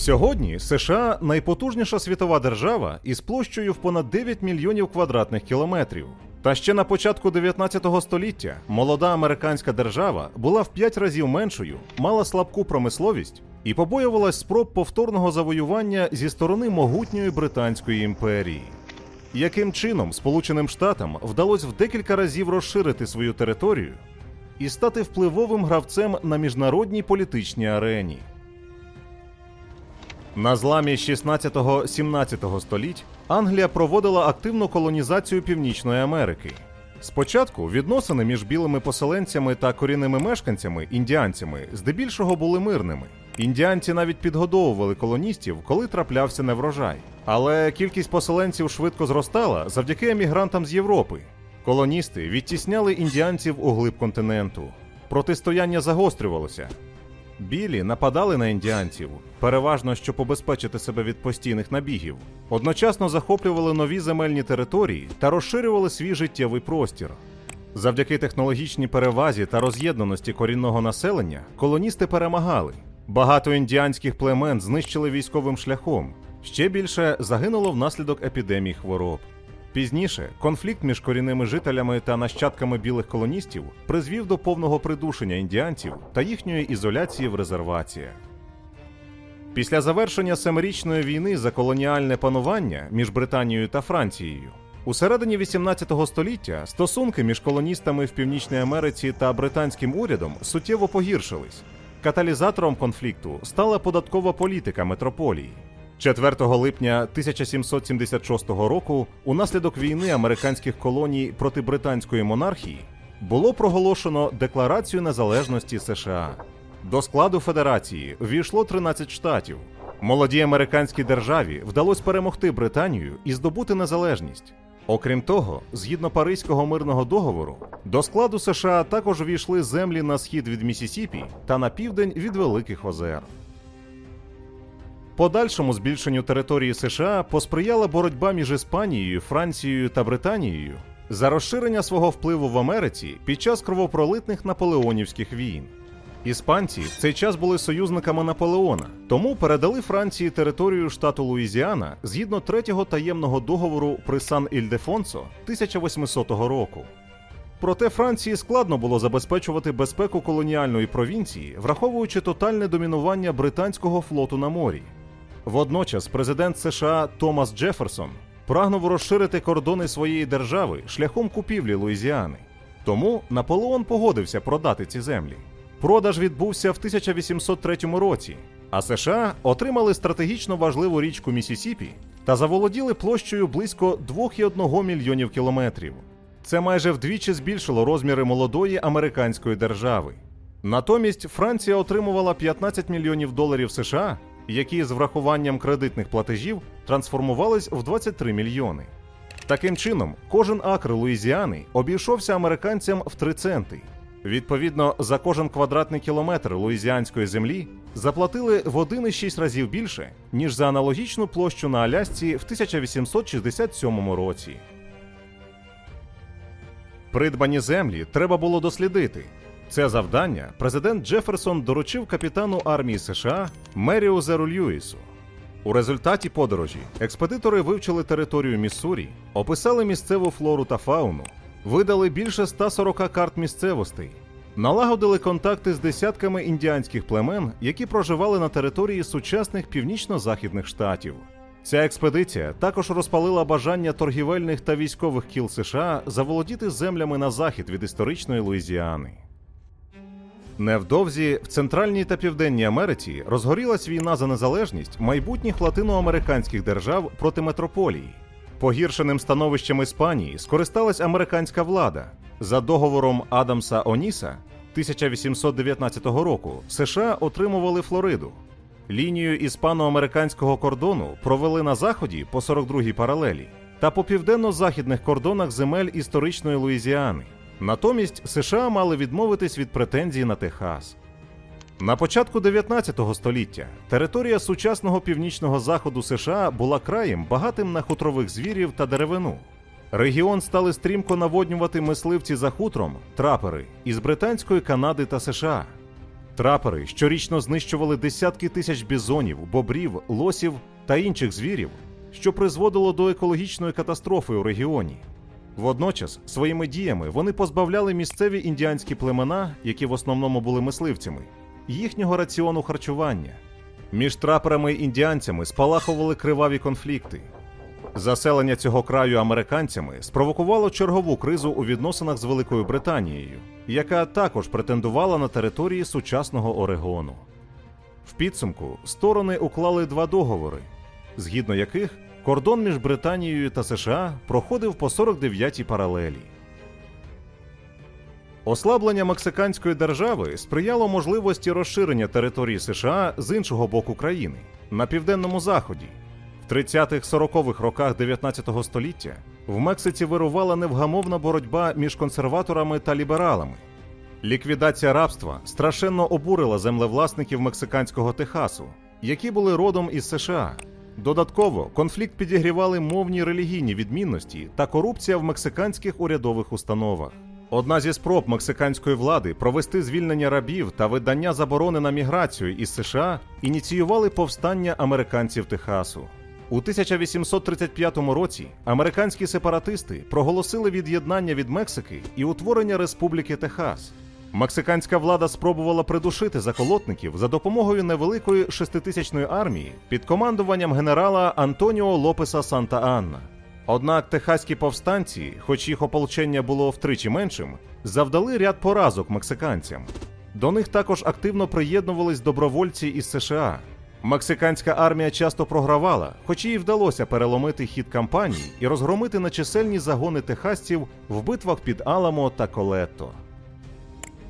Сьогодні США найпотужніша світова держава із площею в понад 9 мільйонів квадратних кілометрів. Та ще на початку 19 століття молода американська держава була в 5 разів меншою, мала слабку промисловість і побоювалась спроб повторного завоювання зі сторони могутньої Британської імперії. Яким чином Сполученим Штатам вдалося в декілька разів розширити свою територію і стати впливовим гравцем на міжнародній політичній арені? На зламі 16-17 століть Англія проводила активну колонізацію Північної Америки. Спочатку відносини між білими поселенцями та корінними мешканцями індіанцями здебільшого були мирними. Індіанці навіть підгодовували колоністів, коли траплявся неврожай. Але кількість поселенців швидко зростала завдяки емігрантам з Європи. Колоністи відтісняли індіанців у глиб континенту. Протистояння загострювалося. Білі нападали на індіанців, переважно щоб побезпечити себе від постійних набігів, одночасно захоплювали нові земельні території та розширювали свій життєвий простір. Завдяки технологічній перевазі та роз'єднаності корінного населення колоністи перемагали. Багато індіанських племен знищили військовим шляхом. Ще більше загинуло внаслідок епідемій хвороб. Пізніше конфлікт між корінними жителями та нащадками білих колоністів призвів до повного придушення індіанців та їхньої ізоляції в резерваціях. Після завершення семирічної війни за колоніальне панування між Британією та Францією у середині 18 століття стосунки між колоністами в Північній Америці та британським урядом суттєво погіршились. Каталізатором конфлікту стала податкова політика метрополії. 4 липня 1776 року, унаслідок війни американських колоній проти британської монархії, було проголошено Декларацію незалежності США. До складу федерації ввійшло 13 штатів. Молодій американській державі вдалося перемогти Британію і здобути незалежність. Окрім того, згідно Паризького мирного договору, до складу США також ввійшли землі на схід від Місісіпі та на південь від Великих Озер. Подальшому збільшенню території США посприяла боротьба між Іспанією, Францією та Британією за розширення свого впливу в Америці під час кровопролитних наполеонівських війн. Іспанці в цей час були союзниками Наполеона, тому передали Франції територію штату Луїзіана згідно третього таємного договору при Сан Ільдефонсо 1800 року. Проте Франції складно було забезпечувати безпеку колоніальної провінції, враховуючи тотальне домінування британського флоту на морі. Водночас президент США Томас Джеферсон прагнув розширити кордони своєї держави шляхом купівлі Луїзіани. Тому Наполеон погодився продати ці землі. Продаж відбувся в 1803 році, а США отримали стратегічно важливу річку Місісіпі та заволоділи площею близько 2,1 мільйонів кілометрів. Це майже вдвічі збільшило розміри молодої американської держави. Натомість Франція отримувала 15 мільйонів доларів США, які з врахуванням кредитних платежів трансформувались в 23 мільйони. Таким чином, кожен акр Луїзіани обійшовся американцям в 3 центи. Відповідно, за кожен квадратний кілометр луїзіанської землі заплатили в 1,6 разів більше, ніж за аналогічну площу на Алясці в 1867 році. Придбані землі треба було дослідити. Це завдання президент Джеферсон доручив капітану армії США Меріузеру Льюісу. У результаті подорожі експедитори вивчили територію Міссурі, описали місцеву флору та фауну, видали більше 140 карт місцевостей, налагодили контакти з десятками індіанських племен, які проживали на території сучасних північно-західних штатів. Ця експедиція також розпалила бажання торгівельних та військових кіл США заволодіти землями на захід від історичної Луїзіани. Невдовзі в Центральній та Південній Америці розгорілась війна за незалежність майбутніх латиноамериканських держав проти метрополії. Погіршеним становищем Іспанії скористалась американська влада. За договором Адамса Оніса 1819 року США отримували Флориду. Лінію іспано-американського кордону провели на заході по 42-й паралелі та по південно-західних кордонах земель історичної Луїзіани. Натомість США мали відмовитись від претензій на Техас. На початку 19 століття територія сучасного північного заходу США була краєм багатим на хутрових звірів та деревину. Регіон стали стрімко наводнювати мисливці за хутром, трапери із Британської Канади та США. Трапери щорічно знищували десятки тисяч бізонів, бобрів, лосів та інших звірів, що призводило до екологічної катастрофи у регіоні. Водночас своїми діями вони позбавляли місцеві індіанські племена, які в основному були мисливцями, їхнього раціону харчування. Між траперами і індіанцями спалахували криваві конфлікти. Заселення цього краю американцями спровокувало чергову кризу у відносинах з Великою Британією, яка також претендувала на території сучасного Орегону. В підсумку сторони уклали два договори, згідно яких кордон між Британією та США проходив по 49-й паралелі. Ослаблення мексиканської держави сприяло можливості розширення території США з іншого боку країни на південному заході. В 30-40-х роках 19 століття в Мексиці вирувала невгамовна боротьба між консерваторами та лібералами. Ліквідація рабства страшенно обурила землевласників мексиканського Техасу, які були родом із США. Додатково конфлікт підігрівали мовні релігійні відмінності та корупція в мексиканських урядових установах. Одна зі спроб мексиканської влади провести звільнення рабів та видання заборони на міграцію із США ініціювали повстання американців Техасу. У 1835 році американські сепаратисти проголосили від'єднання від Мексики і утворення Республіки Техас. Мексиканська влада спробувала придушити заколотників за допомогою невеликої шеститисячної армії під командуванням генерала Антоніо Лопеса Санта-Анна. Однак техаські повстанці, хоч їх ополчення було втричі меншим, завдали ряд поразок мексиканцям. До них також активно приєднувались добровольці із США. Мексиканська армія часто програвала, хоч їй вдалося переломити хід кампанії і розгромити нечисельні загони техасців в битвах під Аламо та Колетто.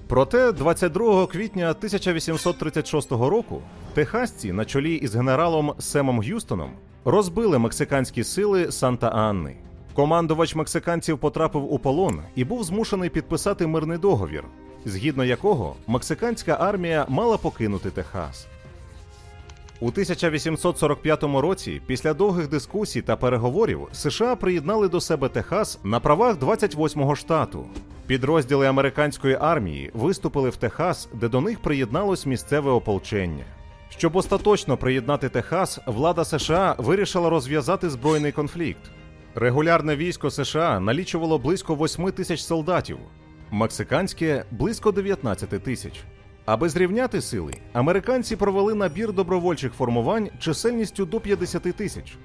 Проте 22 квітня 1836 року техасці на чолі із генералом Семом Г'юстоном розбили мексиканські сили Санта-Анни. Командувач мексиканців потрапив у полон і був змушений підписати мирний договір, згідно якого мексиканська армія мала покинути Техас. У 1845 році, після довгих дискусій та переговорів, США приєднали до себе Техас на правах 28-го штату. Підрозділи американської армії виступили в Техас, де до них приєдналось місцеве ополчення. Щоб остаточно приєднати Техас, влада США вирішила розв'язати збройний конфлікт. Регулярне військо США налічувало близько 8 тисяч солдатів, мексиканське близько 19 тисяч. Аби зрівняти сили, американці провели набір добровольчих формувань чисельністю до 50 тисяч.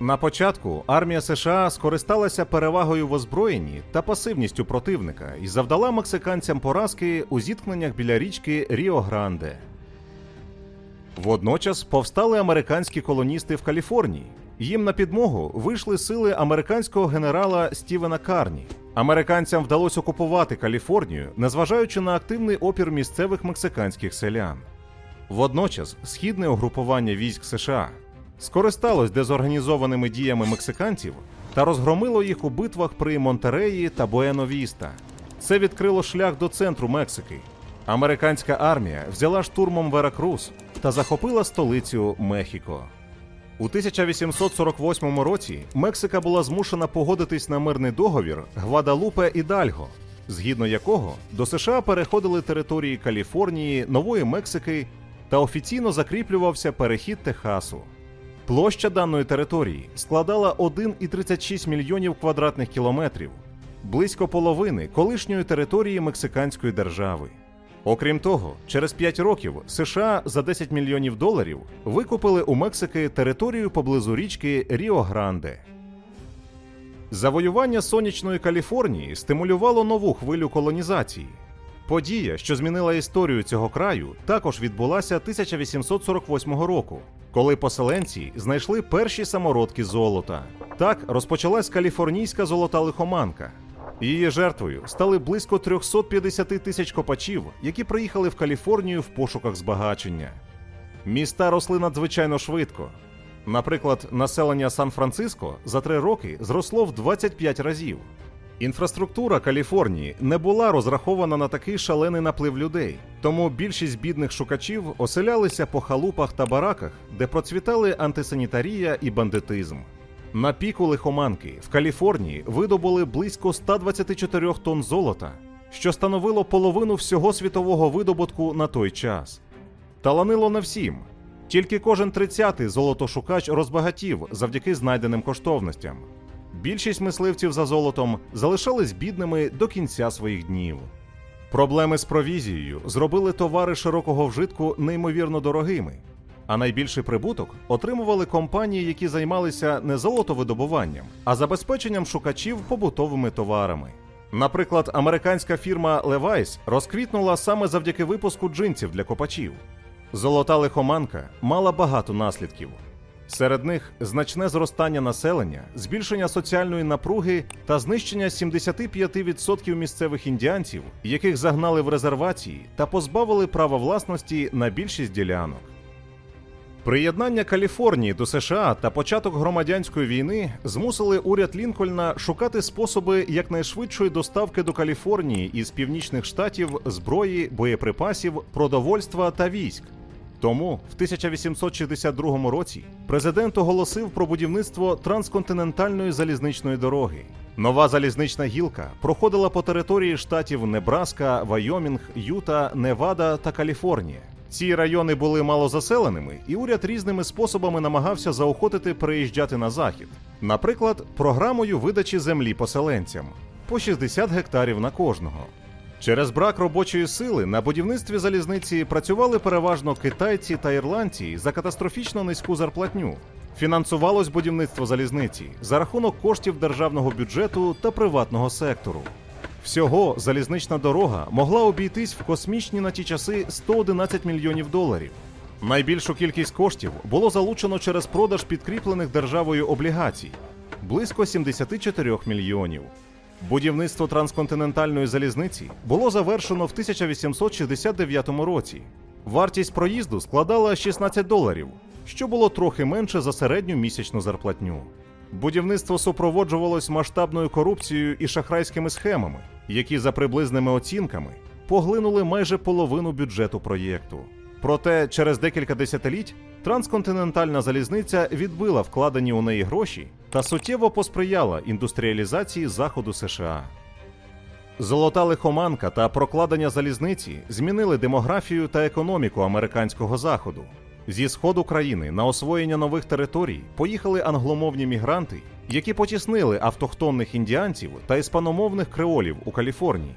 На початку армія США скористалася перевагою в озброєнні та пасивністю противника і завдала мексиканцям поразки у зіткненнях біля річки Ріо-Гранде. Водночас повстали американські колоністи в Каліфорнії. Їм на підмогу вийшли сили американського генерала Стівена Карні. Американцям вдалося окупувати Каліфорнію, незважаючи на активний опір місцевих мексиканських селян. Водночас східне угрупування військ США скористалось дезорганізованими діями мексиканців та розгромило їх у битвах при Монтереї та Буеновіста. Це відкрило шлях до центру Мексики. Американська армія взяла штурмом Веракрус та захопила столицю Мехіко. У 1848 році Мексика була змушена погодитись на мирний договір Гвадалупе і Дальго, згідно якого до США переходили території Каліфорнії, Нової Мексики та офіційно закріплювався перехід Техасу. Площа даної території складала 1,36 мільйонів квадратних кілометрів, близько половини колишньої території Мексиканської держави. Окрім того, через 5 років США за 10 мільйонів доларів викупили у Мексики територію поблизу річки Ріо-Гранде. Завоювання сонячної Каліфорнії стимулювало нову хвилю колонізації. Подія, що змінила історію цього краю, також відбулася 1848 року, коли поселенці знайшли перші самородки золота. Так розпочалась каліфорнійська золота лихоманка. Її жертвою стали близько 350 тисяч копачів, які приїхали в Каліфорнію в пошуках збагачення. Міста росли надзвичайно швидко. Наприклад, населення Сан-Франциско за три роки зросло в 25 разів. Інфраструктура Каліфорнії не була розрахована на такий шалений наплив людей, тому більшість бідних шукачів оселялися по халупах та бараках, де процвітали антисанітарія і бандитизм. На піку лихоманки в Каліфорнії видобули близько 124 тонн золота, що становило половину всього світового видобутку на той час. Таланило не всім. Тільки кожен тридцятий золотошукач розбагатів завдяки знайденим коштовностям. Більшість мисливців за золотом залишались бідними до кінця своїх днів. Проблеми з провізією зробили товари широкого вжитку неймовірно дорогими, а найбільший прибуток отримували компанії, які займалися не золотовидобуванням, а забезпеченням шукачів побутовими товарами. Наприклад, американська фірма Levi's розквітнула саме завдяки випуску джинсів для копачів. Золота лихоманка мала багато наслідків. Серед них значне зростання населення, збільшення соціальної напруги та знищення 75% місцевих індіанців, яких загнали в резервації та позбавили права власності на більшість ділянок. Приєднання Каліфорнії до США та початок громадянської війни змусили уряд Лінкольна шукати способи якнайшвидшої доставки до Каліфорнії із північних штатів зброї, боєприпасів, продовольства та військ. Тому в 1862 році президент оголосив про будівництво трансконтинентальної залізничної дороги. Нова залізнична гілка проходила по території штатів Небраска, Вайомінг, Юта, Невада та Каліфорнія. Ці райони були малозаселеними, і уряд різними способами намагався заохотити переїжджати на захід. Наприклад, програмою видачі землі поселенцям по 60 гектарів на кожного. Через брак робочої сили на будівництві залізниці працювали переважно китайці та ірландці за катастрофічно низьку зарплатню. Фінансувалось будівництво залізниці за рахунок коштів державного бюджету та приватного сектору. Всього залізнична дорога могла обійтись в космічні на ті часи 111 мільйонів доларів. Найбільшу кількість коштів було залучено через продаж підкріплених державою облігацій близько 74 мільйонів. Будівництво трансконтинентальної залізниці було завершено в 1869 році. Вартість проїзду складала 16 доларів, що було трохи менше за середню місячну зарплатню. Будівництво супроводжувалось масштабною корупцією і шахрайськими схемами, які за приблизними оцінками поглинули майже половину бюджету проєкту. Проте через декілька десятиліть трансконтинентальна залізниця відбила вкладені у неї гроші та суттєво посприяла індустріалізації заходу США. Золота лихоманка та прокладення залізниці змінили демографію та економіку американського заходу. Зі сходу країни на освоєння нових територій поїхали англомовні мігранти, які потіснили автохтонних індіанців та іспаномовних креолів у Каліфорнії.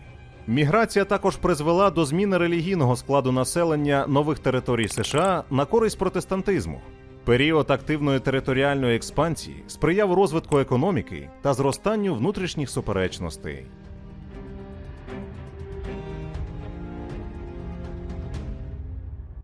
Міграція також призвела до зміни релігійного складу населення нових територій США на користь протестантизму. Період активної територіальної експансії сприяв розвитку економіки та зростанню внутрішніх суперечностей.